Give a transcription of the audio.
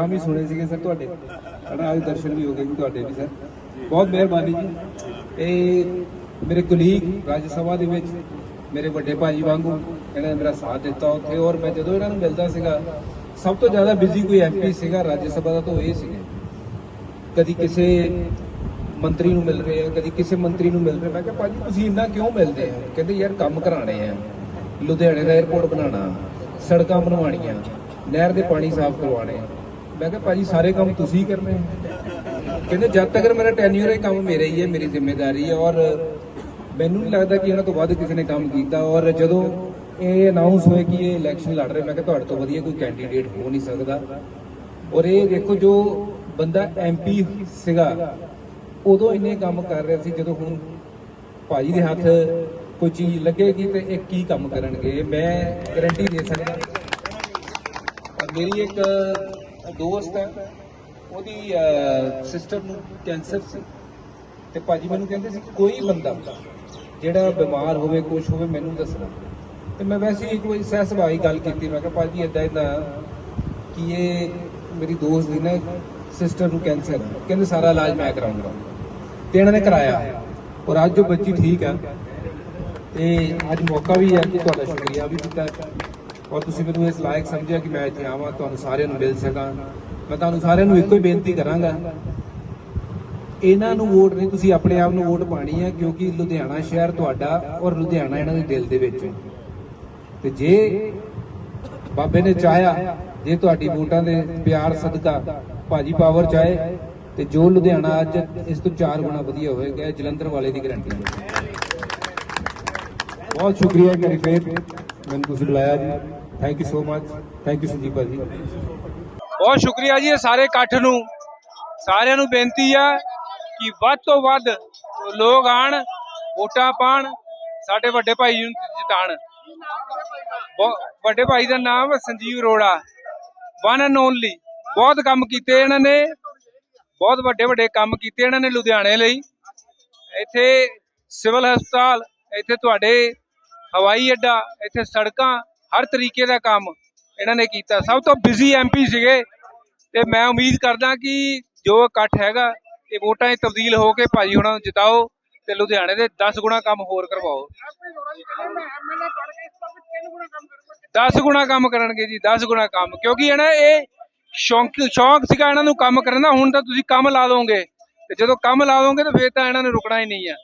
ਨਾਮ ਹੀ ਸੁਣੇ ਸੀਗੇ ਸਰ ਤੁਹਾਡੇ। ਹਨਾ, ਅੱਜ ਦਰਸ਼ਨ ਵੀ ਹੋ ਗਏ ਤੁਹਾਡੇ ਵੀ, ਸਰ। ਬਹੁਤ ਮਿਹਰਬਾਨੀ ਜੀ। ਇਹ ਮੇਰੇ ਕੁਲੀਗ ਰਾਜ ਸਭਾ ਦੇ ਵਿੱਚ, ਮੇਰੇ ਵੱਡੇ ਭਾਜੀ ਵਾਂਗੂ, ਇਹਨਾਂ ਨੇ ਮੇਰਾ ਸਾਥ ਦਿੱਤਾ ਉੱਥੇ। ਔਰ ਮੈਂ ਜਦੋਂ ਇਹਨਾਂ ਨੂੰ ਮਿਲਦਾ ਸੀਗਾ, ਸਭ ਤੋਂ ਜ਼ਿਆਦਾ ਬਿਜ਼ੀ ਕੋਈ ਐਮਪੀ ਸੀਗਾ, ਰਾਜ ਸਭਾ ਦਾ ਤਾਂ ਉਹ ਇਹ ਸੀਗੇ। ਕਦੀ ਕਿਸੇ ਮੰਤਰੀ ਨੂੰ ਮਿਲ ਰਹੇ ਆ, ਕਦੀ ਕਿਸੇ ਮੰਤਰੀ ਨੂੰ ਮਿਲ ਰਹੇ ਮੈਂ ਕਿਹਾ, ਭਾਜੀ, ਤੁਸੀਂ ਇੰਨਾ ਕਿਉਂ ਮਿਲਦੇ ਆ? ਕਹਿੰਦੇ, ਯਾਰ, ਕੰਮ ਕਰਾਣੇ ਆ। ਲੁਧਿਆਣੇ ਦਾ 에어ਪੋਰਟ ਬਣਾਉਣਾ, ਸੜਕਾਂ ਬਣਵਾਉਣੀਆਂ, ਨਹਿਰ ਦੇ ਪਾਣੀ ਸਾਫ਼ ਕਰਵਾਉਣੇ ਮੈਂ ਕਿਹਾ, ਭਾਜੀ, ਸਾਰੇ ਕੰਮ ਤੁਸੀਂ ਕਰਨੇ ਕਹਿੰਦੇ, ਜਦ ਤੱਕ ਮੇਰਾ ਟੈਨਿਊਰ ਹੈ ਕੰਮ ਮੇਰਾ ਹੀ ਹੈ, ਮੇਰੀ ਜ਼ਿੰਮੇਵਾਰੀ ਹੈ। ਔਰ ਮੈਨੂੰ ਨਹੀਂ ਲੱਗਦਾ ਕਿ ਇਹਨਾਂ ਤੋਂ ਵੱਧ ਕਿਸੇ ਨੇ ਕੰਮ ਕੀਤਾ। ਔਰ ਜਦੋਂ ਇਹ ਅਨਾਉਂਸ ਹੋਏ ਕਿ ਇਹ ਇਲੈਕਸ਼ਨ ਲੜ ਰਹੇ, ਮੈਂ ਕਿਹਾ, ਤੁਹਾਡੇ ਤੋਂ ਵਧੀਆ ਕੋਈ ਕੈਂਡੀਡੇਟ ਹੋ ਨਹੀਂ ਸਕਦਾ। ਔਰ ਇਹ ਦੇਖੋ, ਜੋ ਬੰਦਾ ਐਮਪੀ ਸੀਗਾ, ਉਦੋਂ ਇੰਨੇ ਕੰਮ ਕਰ ਰਿਹਾ ਸੀ, ਜਦੋਂ ਹੁਣ ਭਾਜੀ ਦੇ ਹੱਥ ਕੋਈ ਚੀਜ਼ ਲੱਗੇਗੀ ਤੇ ਇਹ ਕੀ ਕੰਮ ਕਰਨਗੇ ਮੈਂ ਗਾਰੰਟੀ ਦੇ ਸਕਦਾ। ਮੇਰੀ ਇੱਕ ਦੋਸਤ ਹੈ। ਉਹਦੀ ਸਿਸਟਰ ਨੂੰ ਕੈਂਸਰ ਸੀ। ਤੇ ਭਾਜੀ ਮੈਨੂੰ ਕਹਿੰਦੇ ਸੀ ਕੋਈ ਬੰਦਾ ਜਿਹੜਾ ਬਿਮਾਰ ਹੋਵੇ ਕੁਝ ਹੋਵੇ, ਮੈਨੂੰ ਦੱਸਣਾ। ਤੇ ਮੈਂ ਵੈਸੇ ਹੀ ਕੋਈ ਸਹਿ ਸੁਭਾਅ ਹੀ ਗੱਲ ਕੀਤੀ। ਮੈਂ ਕਿਹਾ, ਭਾਜੀ ਇਦਾਂ ਇਦਾਂ ਕਿ ਇਹ ਮੇਰੀ ਦੋਸਤ ਦੀ ਨਾ ਸਿਸਟਰ ਨੂੰ ਕੈਂਸਰ ਹੈ। ਕਹਿੰਦੇ, ਸਾਰਾ ਇਲਾਜ ਮੈਂ ਕਰਾਉਂਗਾ। ਤੇ ਇਹਨਾਂ ਨੇ ਕਰਾਇਆ। ਔਰ ਅੱਜ ਜੋ ਬੱਚੀ ਠੀਕ ਹੈ। ਤੇ ਅੱਜ ਮੌਕਾ ਵੀ ਹੈ ਕਿ ਤੁਹਾਡਾ ਸ਼ੁਕਰੀਆ ਵੀ ਕੀਤਾ। ਔਰ ਤੁਸੀਂ ਮੈਨੂੰ ਇਸ ਲਾਇਕ ਸਮਝਿਆ ਕਿ ਮੈਂ ਇੱਥੇ ਆਵਾਂ, ਤੁਹਾਨੂੰ ਸਾਰਿਆਂ ਨੂੰ ਮਿਲ ਸਕਾਂ। ਮੈਂ ਤੁਹਾਨੂੰ ਸਾਰਿਆਂ ਨੂੰ ਇੱਕੋ ਹੀ ਬੇਨਤੀ ਕਰਾਂਗਾ। ਇਹਨਾਂ ਨੂੰ ਵੋਟ ਨਹੀਂ, ਤੁਸੀਂ ਆਪਣੇ ਆਪ ਨੂੰ ਵੋਟ ਪਾਣੀ ਹੈ, ਕਿਉਂਕਿ ਲੁਧਿਆਣਾ ਸ਼ਹਿਰ ਤੁਹਾਡਾ ਔਰ ਲੁਧਿਆਣਾ ਇਹਨਾਂ ਦੇ ਦਿਲ ਦੇ ਵਿੱਚ ਹੈ। ਤੇ ਜੇ ਬਾਬੇ ਨੇ ਚਾਹਿਆ, ਜੇ ਤੁਹਾਡੀ ਵੋਟਾਂ ਦੇ ਪਿਆਰ ਸਦਕਾ ਭਾਜੀ ਪਾਵਰ ਚਾਹੇ, ਤੇ ਜੋ ਲੁਧਿਆਣਾ ਅੱਜ ਇਸ ਤੋਂ ਚਾਰ ਗੁਣਾ ਵਧੀਆ ਹੋਏਗਾ ਜਲੰਧਰ ਵਾਲੇ ਦੀ ਗਰੰਟੀ ਹੈ। ਬਹੁਤ ਸ਼ੁਕਰੀਆ ਕਿ ਮੈਨੂੰ ਤੁਸੀਂ ਬੁਲਾਇਆ ਜੀ। Thank you so much thank you Sanjeev ਭਾਜੀ। ਬਹੁਤ ਸ਼ੁਕਰੀਆ ਜੀ ਇਹ ਸਾਰੇ ਇਕੱਠ ਨੂੰ। ਸਾਰਿਆਂ ਨੂੰ ਬੇਨਤੀ ਆ ਕਿ ਵੱਧ ਤੋਂ ਵੱਧ ਲੋਕ ਆਣ, ਵੋਟਾਂ ਪਾਣ, ਸਾਡੇ ਵੱਡੇ ਭਾਈ ਨੂੰ ਜਿਤਾਣ। ਵੱਡੇ ਭਾਈ ਦਾ ਨਾਮ Sanjeev Arora. One and only ਬਹੁਤ ਕੰਮ ਕੀਤੇ ਇਹਨਾਂ ਨੇ। ਬਹੁਤ ਵੱਡੇ ਵੱਡੇ ਕੰਮ ਕੀਤੇ ਇਹਨਾਂ ਨੇ ਲੁਧਿਆਣੇ ਲਈ। ਇੱਥੇ ਸਿਵਲ ਹਸਪਤਾਲ, ਇੱਥੇ ਤੁਹਾਡੇ ਹਵਾਈ ਅੱਡਾ, ਇੱਥੇ ਸੜਕਾਂ, ਹਰ ਤਰੀਕੇ ਦਾ ਕੰਮ ਇਹਨਾਂ ਨੇ ਕੀਤਾ। ਸਭ ਤੋਂ ਬਿਜ਼ੀ ਐਮਪੀ ਸੀਗੇ ਤੇ ਮੈਂ ਉਮੀਦ ਕਰਦਾ ਕਿ ਜੋ ਇਕੱਠ ਹੈਗਾ ਇਹ ਵੋਟਾਂ 'ਚ ਤਬਦੀਲ ਹੋ ਕੇ ਭਾਜੀ ਹੁਣਾਂ ਨੂੰ ਜਿਤਾਓ ਤੇ ਲੁਧਿਆਣੇ ਦੇ 10 ਗੁਣਾ ਕੰਮ ਹੋਰ ਕਰਵਾਓ। 10 ਗੁਣਾ ਕੰਮ ਕਰਨਗੇ ਜੀ 10 ਗੁਣਾ ਕੰਮ। ਕਿਉਂਕਿ ਇਹਨਾਂ ਇਹ ਸ਼ੌਂਕ ਸ਼ੌਂਕ ਸੀਗਾ ਇਹਨਾਂ ਨੂੰ ਕੰਮ ਕਰਨ ਦਾ, ਹੁਣ ਤਾਂ ਤੁਸੀਂ ਕੰਮ ਲਾ ਦੋਗੇ। ਤੇ ਜਦੋਂ ਕੰਮ ਲਾ ਦੋਗੇ ਤਾਂ ਫੇਰ ਤਾਂ ਇਹਨਾਂ ਨੇ ਰੁਕਣਾ ਹੀ ਨਹੀਂ ਆ